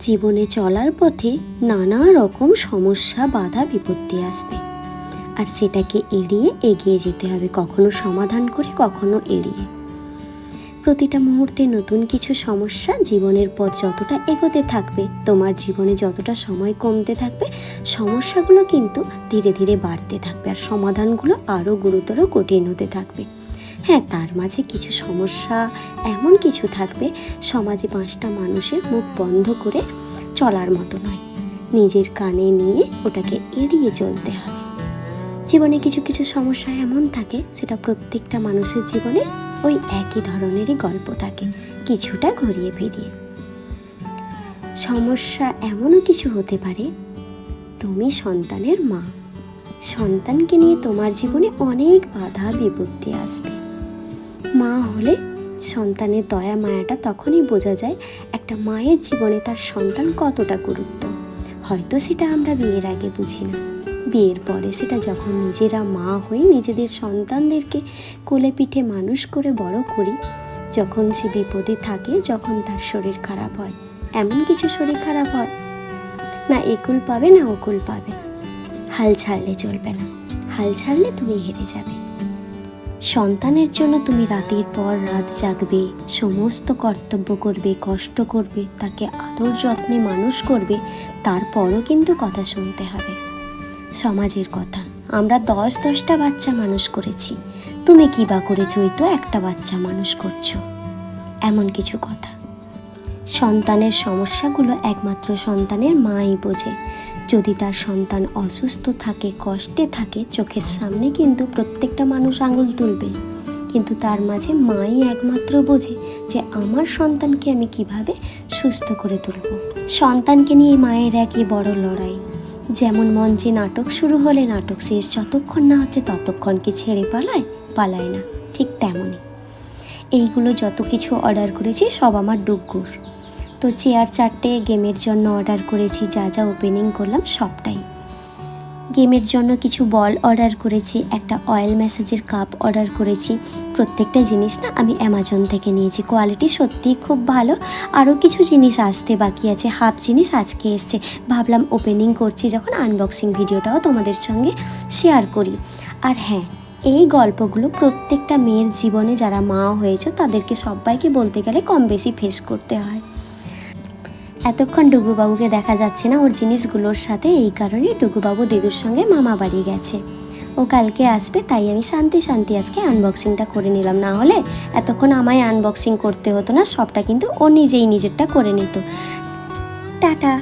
জীবনে চলার পথে নানা রকম সমস্যা, বাধা, বিপত্তি আসবে। আর সেটাকে এড়িয়ে এগিয়ে যেতে হবে, কখনো সমাধান করে, কখনো এড়িয়ে। প্রতিটা মুহূর্তে নতুন কিছু সমস্যা জীবনের পথ যতটা এগোতে থাকবে, তোমার জীবনে যতটা সময় কমতে থাকবে, সমস্যাগুলো কিন্তু ধীরে ধীরে বাড়তে থাকবে আর সমাধানগুলো আরও গুরুতর, কঠিন হতে থাকবে। হ্যাঁ তার মাঝে কিছু সমস্যা, এমন কিছু থাকবে, সমাজে পাঁচটা মানুষের মুখ বন্ধ করে চলার মতো নয়। নিজের কানে নিয়ে ওটাকে এড়িয়ে চলতে হবে। জীবনে কিছু কিছু সমস্যা এমন থাকে, সেটা প্রত্যেকটা মানুষের জীবনে ওই একই ধরনেরই গল্প থাকে, কিছুটা ঘুরিয়ে ফিরিয়ে। সমস্যা এমনও কিছু হতে পারে, তুমি সন্তানের মা। সন্তানকে নিয়ে তোমার জীবনে অনেক বাধা বিপত্তি আসবে। মা হলে সন্তানের দয়া, মায়াটা তখনই বোঝা যায় একটা মায়ের জীবনে তার সন্তান কতটা গুরুত্ব। হয়তো সেটা আমরা বিয়ের আগে বুঝি না। বিয়ের পরে সেটা যখন নিজেরা মা হই নিজেদের সন্তানদেরকে কোলে পিঠে মানুষ করে বড় করি, যখন সে বিপদে থাকে, যখন তার শরীর খারাপ হয়, এমন কিছু শরীর খারাপ হয়। না একুল পাবে না ওকুল পাবে। হাল ছাড়লে চলবে না। হাল ছাড়লে তুমি হেরে যাবে। সন্তানের জন্য তুমি রাতের পর রাত জাগবে, সমস্ত কর্তব্য করবে, কষ্ট করবে, তাকে আদর যত্নে মানুষ করবে, তারপরও কিন্তু কথা শুনতে হবে। সমাজের কথা, আমরা দশ দশটা বাচ্চা মানুষ করেছি। তুমি কী বা করেছ? ওই তো একটা বাচ্চা মানুষ করছ। এমন কিছু কথা। সন্তানের সমস্যাগুলো একমাত্র সন্তানের মাই বোঝে। যদি তার সন্তান অসুস্থ থাকে, কষ্টে থাকে, চোখের সামনে কিন্তু প্রত্যেকটা মানুষ আঙুল তুলবে। কিন্তু তার মাঝে মাই একমাত্র বোঝে যে, আমার সন্তানকে আমি কীভাবে সুস্থ করে তুলব? সন্তানকে নিয়ে মায়ের একই বড় লড়াই। যেমন মঞ্চে নাটক শুরু হলে নাটক শেষ যতক্ষণ না হচ্ছে ততক্ষণ কি ছেড়ে পালায়? পালায় না। ঠিক তেমনই। এইগুলো যত কিছু অর্ডার করেছি সব আমার ডুগ্গুর তো চেয়ার চারটে গেমের জন্য অর্ডার করেছি, যা যা ওপেনিং করলাম সবটাই। গেমের জন্য কিছু বল অর্ডার করেছি, একটা অয়েল ম্যাসাজের কাপ অর্ডার করেছি। প্রত্যেকটা জিনিস না আমি অ্যামাজন থেকে নিয়েছি। কোয়ালিটি সত্যিই খুব ভালো। আরও কিছু জিনিস আসতে বাকি আছে হাফ জিনিস আজকে এসছে। ভাবলাম ওপেনিং করছি, যখন আনবক্সিং ভিডিওটাও তোমাদের সঙ্গে শেয়ার করি। আর হ্যাঁ এই গল্পগুলো প্রত্যেকটা মেয়ের জীবনে যারা মা হয়েছে, তাদেরকে সবাইকে বলতে গেলে কম বেশি ফেস করতে হয়। এতক্ষণ ডুগুবাবুকে দেখা যাচ্ছে না, ওর জিনিসগুলোর সাথে। এই কারণে ডুগুবাবু দিদুর সঙ্গে মামা বাড়ি গেছে। ও কালকে আসবে, তাই আমি শান্তি শান্তি আজকে আনবক্সিংটা করে নিলাম। না হলে এতক্ষণ আমায় আনবক্সিং করতে হতো না, সবটা কিন্তু ও নিজেই নিজেরটা করে নিত। টাটা।